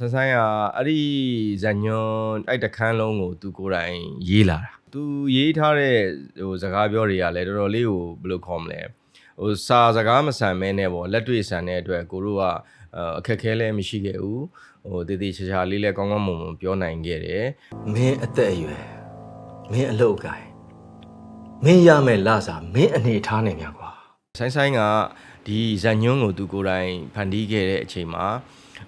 ဆန်းဆိုင်ကအဲ့ဒီဇညွန်အဲ့တခန်းလုံးကိုသူကိုယ်တိုင်ရေးလာတာသူရေးထားတဲ့ဟိုစကားပြောတွေကလည်းတော်တော်လေးကိုဘယ်လိုခေါ်မလဲဟိုစာစကားမဆန်မဲနဲ့ပေါ့လက်တွေ့ဆန်တဲ့အတွက်ကိုတို့ကအာအခက်ခဲလည်းမရှိခဲ့ဘူးဟိုတည်တည်ချာချာလေးလည်းကောင်းကောင်းမွန်မွန်ပြောနိုင်ခဲ့တယ်မင်းအသက်အရွယ်မင်းအလုပ်အကိုင်မင်းရမယ်လစာမင်းအနေထားနေများကွာဆိုင်ဆိုင်ကဒီဇညွန်းကိုသူကိုယ်တိုင်ဖန်တီးခဲ့တဲ့အချိန်မှာ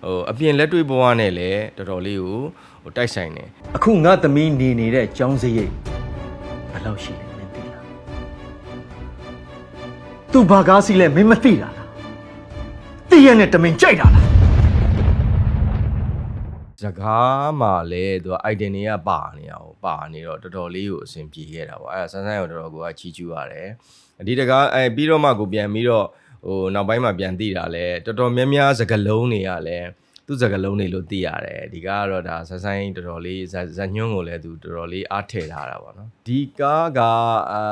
ဟိုအပြင်လက်တွေ့ဘဝနဲ့လည်းတော်တော်လေးကိုဟိုတိုက်ဆိုင်တယ်အခုငါသမီးနေနေတဲ့ចောင်းစရိတ်ဘယ်လောက်ရှိလဲမင်းသိလားသူဘာကားစီလဲမင်းမသိတာလားတည့်ရနဲ့တမင်ကြိုက်တာလားစကားမှာလည်းသူက item တွေကပါနေရအောင်ပါနေတော့တော်တော်လေးကိုအဆင်ပြေခဲ့တာပေါ့အဲဒါဆန်းဆန်းကိုတော်တော်ကိုကချီးကျူးရတယ်ဒီတကားအဲပြီးတော့မှကိုပြန်ပြီးတော့ ဟိုနောက်ပိုင်းမှာပြန်သိတာလဲတော်တော်များများစကလုံးတွေကလည်းသူစကလုံးတွေလို့သိရတယ်ဒီကားကတော့ဒါဆန်းဆန်းတော်တော်လေးဇဇညွန်းကိုလည်းသူတော်တော်လေးအားထည့်ထားတာပေါ့နော်ဒီကားကအာ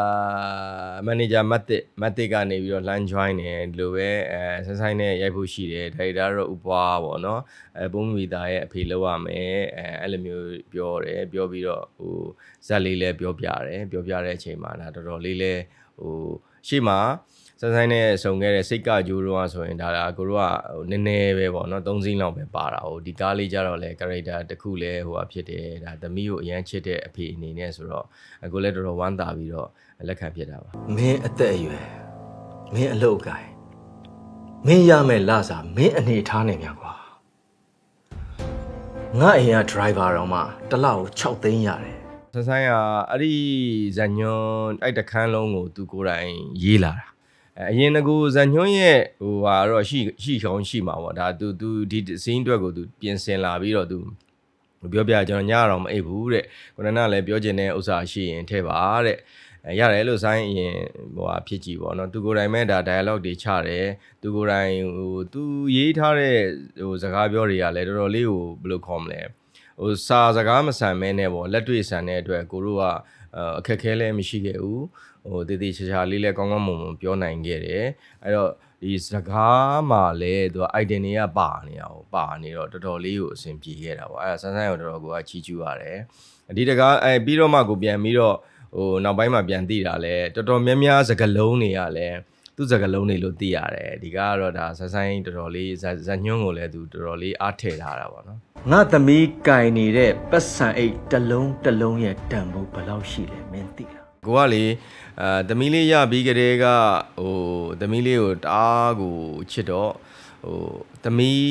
မန်နေဂျာမတ်တစ်မတ်တစ်ကနေပြီးတော့ line join တယ်ဒီလိုပဲအဲဆန်းဆန်းနဲ့ရိုက်ဖို့ရှိတယ်ဒါရိုက်တာတော့ဥပွားပေါ့နော်အဲဘုံမီတာရဲ့အဖေလောက်ရမယ်အဲအဲ့လိုမျိုးပြောတယ်ပြောပြီးတော့ဟိုဇက်လေးလည်းပြောပြတယ်ပြောပြတဲ့အချိန်မှာဒါတော်တော်လေးလဲဟိုရှေ့မှာ ဆန်းဆန်းနဲ့ဆုံခဲ့တဲ့စိတ်ကကြိုးတော့ဆိုရင်ဒါကကိုတို့ကဟိုနည်းနည်းပဲပေါ့နော်၃စင်းလောက်ပဲပါတာဟိုဒီကားလေးကြတော့လဲ character တစ်ခုလဲဟိုဟာဖြစ်တယ်ဒါသမီးကိုအရန်ချစ်တဲ့အဖေအနေနဲ့ဆိုတော့အကိုလည်းတော်တော်ဝမ်းသာပြီးတော့လက်ခံဖြစ်တာပါမင်းအသက်အရွယ်မင်းအလုပ်အကိုင်မင်းရမယ်လစာမင်းအနေထားနေများကွာငါအိမ်က driver တော့မှတစ်လောက်6သိန်းရတယ်ဆန်းဆိုင်ကအဲ့ဒီဇညွန်အဲ့တခန်းလုံးကိုသူကိုယ်တိုင်ရေးလာတာ အဲအရင်ကဇညွန်ရဲ့ဟိုဟာတော့ရှိရှိခေါင်းရှိမှာပေါ့ဒါသူသူဒီစင်းအတွက်ကိုသူပြင်ဆင်လာပြီးတော့သူပြောပြကျွန်တော်ညတော့မအိပ်ဘူးတဲ့ကိုနနာလည်းပြောချင်တဲ့ဥစ္စာရှိရင်ထည့်ပါတဲ့အဲရတယ်လို့ဆိုင်းအရင်ဟိုဟာဖြစ်ကြည့်ပေါ့နော်သူကိုယ်တိုင်မဲ့ဒါ dialogue တွေချတယ်သူကိုယ်တိုင်ဟိုသူရေးထားတဲ့ဟိုစကားပြောတွေကလည်းတော်တော်လေးကိုဘယ်လိုခေါ်မလဲဟိုစာစကားမဆန်မဲနဲ့ပေါ့လက်တွေ့ဆန်တဲ့အတွက်ကိုတို့ကအာအခက်ခဲလည်းမရှိခဲ့ဘူး ဟိုတည်တည်ချာချာလေးလည်းကောင်းကောင်းမွန်မွန်ပြောနိုင်ခဲ့တယ်အဲ့တော့ဒီစကားမှာလည်းသူက item တွေကပါနေရအောင်ပါနေတော့တော်တော်လေးကိုအဆင်ပြေခဲ့တာပေါ့အဲ့ဒါဆန်းဆန်းကိုတော်တော်ကိုကချီးကျူးရတယ်ဒီတကားအဲပြီးတော့မှကိုပြန်ပြီးတော့ဟိုနောက်ပိုင်းမှာပြန်သိတာလဲတော်တော်များများစကလုံးတွေကလည်းသူစကလုံးတွေလို့သိရတယ်ဒီကားကတော့ဒါဆန်းဆန်းတော်တော်လေးဇဇညွန်းကိုလည်းသူတော်တော်လေးအားထည့်ထားတာပေါ့နော်ငါသမီးကင်နေတဲ့ပတ်စံအိတ်တစ်လုံးတစ်လုံးရဲ့တန်ဖိုးဘယ်လောက်ရှိလဲမင်းသိလား ကိုကလေအာသမီးလေးရပြီးကလေးကဟိုသမီးလေးကိုတအားကိုချစ်တော့ဟိုသမီး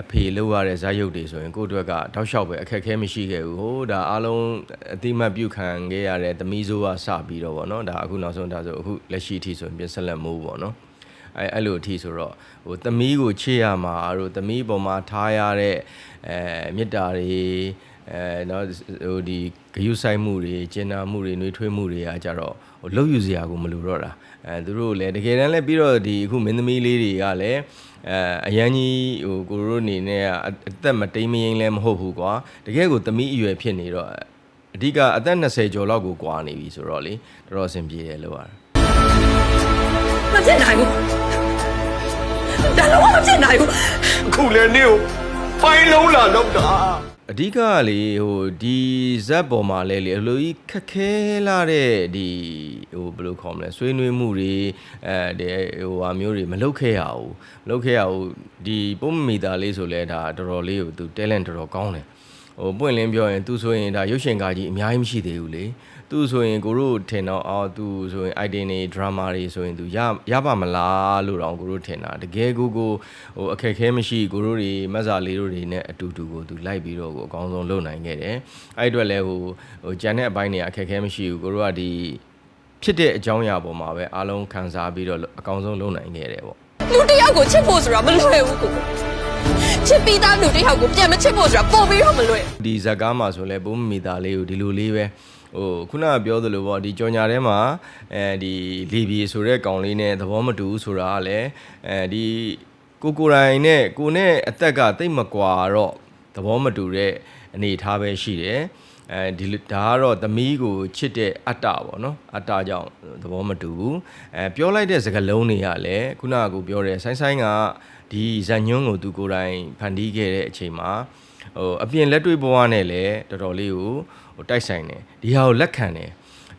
အဖေလောက်ရတဲ့ဇာတ်ရုပ်တွေဆိုရင်ကိုယ့်အတွက်ကတောက်လျှောက်ပဲအခက်အခဲမရှိခဲ့ဘူးဟိုဒါအားလုံးအတိမတ်ပြုခံခဲ့ရတဲ့သမီးစိုးကစပြီးတော့ဗောနော်ဒါအခုနောက်ဆုံးဒါဆိုအခုလက်ရှိအထိဆိုရင်ပြင်ဆက်လက်မိုးဗောနော်အဲအဲ့လိုအထိဆိုတော့ဟိုသမီးကိုချစ်ရမှာတို့သမီးပေါ်မှာထားရတဲ့အဲမေတ္တာတွေ အဲနော်ဟိုဒီဂယုဆိုင်မှုတွေကျင်နာမှုတွေနှွေးထွေးမှုတွေကကြတော့ဟိုလှုပ်ယူစရာကိုမလိုတော့တာအဲသူတို့လည်းတကယ်တမ်းလည်းပြီးတော့ဒီအခုမင်းသမီးလေးတွေကလည်းအဲအရန်ကြီးဟိုကိုရိုအနေနဲ့ကအအသက်မတိမ်မရင်လည်းမဟုတ်ဘူးကွာတကယ်ကိုသမီးအရွယ်ဖြစ်နေတော့အဓိကအသက်20ကျော်လောက်ကိုကွာနေပြီဆိုတော့လေတော်တော်အဆင်ပြေတယ်လို့ရတာမဖြစ်နိုင်ဘူးဒါလုံးဝမဖြစ်နိုင်ဘူးအခုလည်းနေကိုပိုင်းလုံးလာတော့တာ အဓိကကလေဟိုဒီဇက်ပေါ်မှာလဲလေအလိုကြီးခက်ခဲလာတဲ့ဒီဟိုဘယ်လိုခေါ်မလဲဆွေးနွေးမှုတွေအဲဒီဟိုဟာမျိုးတွေမလုပ်ခဲ့ရဘူးမလုပ်ခဲ့ရဘူးဒီပုံမီတာလေးဆိုလဲဒါတော်တော်လေးကိုသူ talent တော်တော်ကောင်းတယ် ဟိုပွင့်လင်းပြောရင်သူဆိုရင်ဒါရုပ်ရှင်ကားကြီးအများကြီးမရှိသေးဘူးလေသူဆိုရင်ကိုတို့ထင်တော့အော်သူဆိုရင် item တွေ drama တွေဆိုရင်သူရရပါမလားလို့တော့ကိုတို့ထင်တာတကယ်ကိုကိုဟိုအခက်ခဲမရှိကိုတို့တွေမက်စာလေးတို့တွေနဲ့အတူတူကိုသူလိုက်ပြီးတော့ကိုအကောင်းဆုံးလုပ်နိုင်ခဲ့တယ်အဲ့အတွက်လဲဟိုဟိုဂျန်တဲ့အပိုင်းတွေအခက်ခဲမရှိဘူးကိုတို့ကဒီဖြစ်တဲ့အကြောင်းအရာပေါ်မှာပဲအားလုံးခံစားပြီးတော့အကောင်းဆုံးလုပ်နိုင်ခဲ့တယ်ပေါ့လူတစ်ယောက်ကိုချစ်ဖို့ဆိုတာမလွယ်ဘူးကို ချစ်ပြီးသားလူတစ်ယောက်ကိုပြန်မချစ်ဖို့ဆိုတာပို့ပြီးတော့မလွယ်ဒီဇက်ကားမှာဆိုလဲဘုံမီတာလေးကိုဒီလိုလေးပဲဟိုခုနကပြောသလိုပေါ့ဒီကြော်ညာထဲမှာအဲဒီလီဘီဆိုတဲ့ကောင်လေးနဲ့သဘောမတူဘူးဆိုတာကလည်းအဲဒီကိုကိုရိုင်းနဲ့ကိုနဲ့အသက်ကတိတ်မကွာတော့သဘောမတူတဲ့အနေအထားပဲရှိတယ် အဲဒီဒါကတော့သမီးကိုချစ်တဲ့အတ္တပေါ့နော်အတ္တကြောင့်သဘောမတူဘူးအဲပြောလိုက်တဲ့စကားလုံးတွေကလည်းခုနကကိုပြောတဲ့ဆိုင်းဆိုင်းကဒီဇညွန်းကိုသူကိုယ်တိုင်ဖန်တီးခဲ့တဲ့အချိန်မှာဟိုအပြင်လက်တွေ့ဘဝနဲ့လည်းတော်တော်လေးကိုဟိုတိုက်ဆိုင်တယ်ဒီဟာကိုလက်ခံတယ်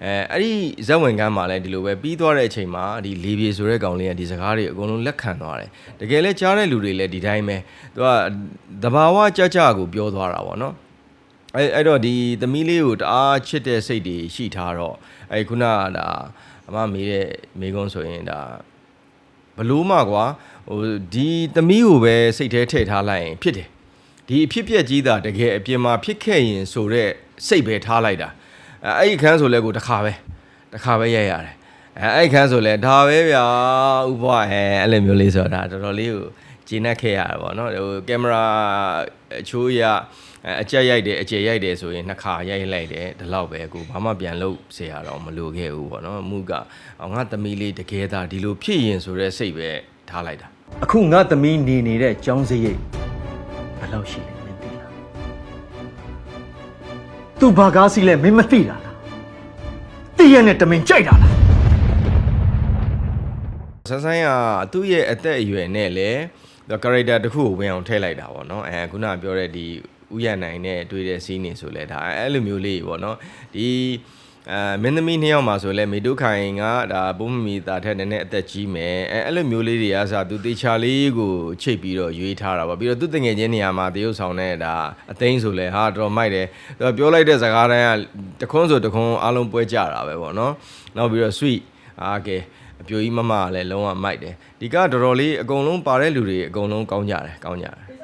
အဲအဲ့ဒီဇက်ဝင်ကန်းမှာလည်းဒီလိုပဲပြီးသွားတဲ့အချိန်မှာဒီလေပြေဆိုတဲ့ကောင်လေးကဒီစကားတွေအကုန်လုံးလက်ခံသွားတယ်တကယ်လဲကြားတဲ့လူတွေလည်းဒီတိုင်းပဲသူကတဘာဝကြကြကိုပြောသွားတာပေါ့နော် အဲ့အဲ့တော့ဒီသမီးလေးကိုတအားချစ်တဲ့စိတ်တွေရှိထားတော့အဲ့ခုနကဒါအမမေးတဲ့မေကုန်းဆိုရင်ဒါဘလို့မှကွာဟိုဒီသမီးကိုပဲစိတ်ထဲထည့်ထားလိုက်ရင်ဖြစ်တယ်ဒီအဖြစ်ပြက်ကြီးတာတကယ်အပြင်မှာဖြစ်ခဲ့ရင်ဆိုတော့စိတ်ပဲထားလိုက်တာအဲ့အဲ့ဒီခန်းဆိုလဲကိုတစ်ခါပဲတစ်ခါပဲရိုက်ရတယ် အဲ့အဲ့ဒီခန်းဆိုလဲဒါပဲဗျာဥပဝဟဲအဲ့လိုမျိုးလေးဆိုတာတော်တော်လေးကိုဂျင်းနှက်ခဲ့ရတယ်ပေါ့နော်ဟိုကင်မရာအချိုးရ အဲအကြက်ရိုက်တယ်အကျယ်ရိုက်တယ်ဆိုရင်နှစ်ခါရိုက်လိုက်တယ်ဒီလောက်ပဲအခုဘာမှပြန်လုပ်เสียရတော့မလိုခဲ့ဘူးပေါ့နော်မှုကအော်ငါသမီးလေးတကယ်သားဒီလိုဖြစ်ရင်ဆိုတဲ့စိတ်ပဲထားလိုက်တာ အခုငါသမီးနေနေတဲ့ကျောင်းစရိတ်ဘယ်လောက်ရှိလဲမင်းသိလားသူဘာကားစီလဲမင်းမသိတာလားတည့်ရနဲ့တမင်ကြိုက်တာလား ဆန်းဆိုင်ကသူ့ရဲ့အသက်အရွယ်နဲ့လည်းသူ character တစ်ခုကိုဝင်အောင်ထည့်လိုက်တာပေါ့နော်အဲခုနကပြောတဲ့ဒီဥယျာဉ်နိုင်နဲ့တွေ့တဲ့စီးနေဆိုလဲဒါအဲ့လိုမျိုးလေးပေါ့နော်ဒီအဲမင်းသမီးနှစ်ယောက်မှာဆိုလဲမေတုခိုင်ကဒါဘုံမမီတာထက်နည်းနည်းအသက်ကြီးမယ်အဲအဲ့လိုမျိုးလေးတွေအားစားသူတေချာလေးကိုချိတ်ပြီးတော့ရွေးထားတာပေါ့ပြီးတော့သူတငယ်ချင်းနေရာမှာတရုပ်ဆောင်တဲ့ဒါအသိန်းဆိုလဲဟာတော်မိုက်တယ်သူပြောလိုက်တဲ့စကားတိုင်းကတခွန်းဆိုတခွန်းအားလုံးပွဲကြတာပဲပေါ့နော်နောက်ပြီးတော့ sweet အာကဲအ ပြိုကြီးမမကလည်းလုံးဝမိုက်တယ်ဒီကတော်တော်လေးအကုန်လုံးပါတဲ့လူတွေအကုန်လုံးကောင်းကြတယ်ကောင်းကြတယ်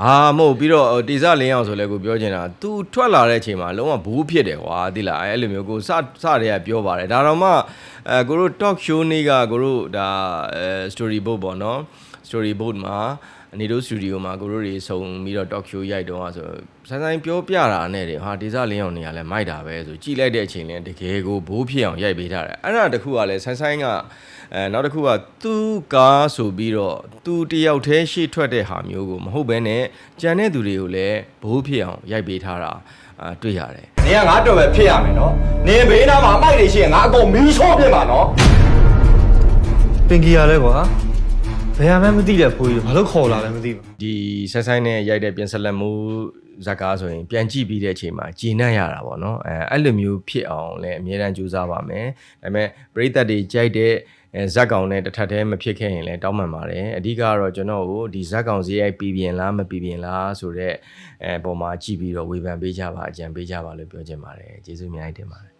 အာမဟုတ်ပြီးတော့တေဇလင်းအောင်ဆိုလဲကိုပြောချင်တာ तू ထွက်လာတဲ့အချိန်မှာလုံးဝဘူးဖြစ်တယ်ကွာသိလားအဲ့လိုမျိုးကိုစစတွေကပြောပါတယ်ဒါတော့မှအဲကိုတို့ talk show နေ့ကကိုတို့ဒါအဲ story board ပေါ့နော် story board မှာအနေတို့ studio မှာကိုတို့တွေစုံပြီးတော့ talk show ရိုက်တော့ဆိုဆိုင်ဆိုင်ပြောပြတာနဲ့တယ်ဟာဒေဇလင်းအောင်နေရလဲမိုက်တာပဲဆိုကြည်လိုက်တဲ့အချိန်လဲတကယ်ကိုဘိုးဖြစ်အောင်ရိုက်ပေးထားတယ်အဲ့ဒါတခုကလဲဆိုင်ဆိုင်က အဲနောက်တစ်ခုကသူကားဆိုပြီးတော့သူတယောက်တည်းရှေ့ထွက်တဲ့ဟာမျိုးကိုမဟုတ်ဘဲနဲ့ကြံတဲ့သူတွေကိုလည်းဘိုးဖြစ်အောင်ရိုက်ပေးထားတာအာတွေ့ရတယ်နင်ကငါတော်ပဲဖြစ်ရမယ်နော်နင်ဘေးနားမှာအမိုက်တွေရှိရင်ငါအကုန်မီးချောပြစ်မှာနော်ပင်ကြီးရလဲကွာဘယ်မှမသိတဲ့ဖိုးကြီးဘာလို့ခေါ်လာလဲမသိဘူးဒီဆက်ဆိုင်နဲ့ရိုက်တဲ့ပြင်ဆက်လက်မှုဇာတ်ကားဆိုရင်ပြန်ကြည့်ပြီးတဲ့အချိန်မှာဂျင်းနှံ့ရတာပေါ့နော်အဲအဲ့လိုမျိုးဖြစ်အောင်လည်းအမြဲတမ်းကြိုးစားပါမယ်ဒါပေမဲ့ပရိသတ်တွေကြိုက်တဲ့ အဲဇက်ကောင်နဲ့တစ်ထပ်တည်းမဖြစ်ခဲ့ရင်လည်းတောင်းပန်ပါတယ်အဓိကကတော့ကျွန်တော်ကိုဒီဇက်ကောင်ဈေးရိုက်ပြီးပြင်လားမပြီးပြင်လားဆိုတော့အဲပုံမှာကြည့်ပြီးတော့ဝေဖန်ပေးကြပါအကြံပေးကြပါလို့ပြောချင်ပါတယ်ကျေးဇူးအများကြီးတင်ပါတယ်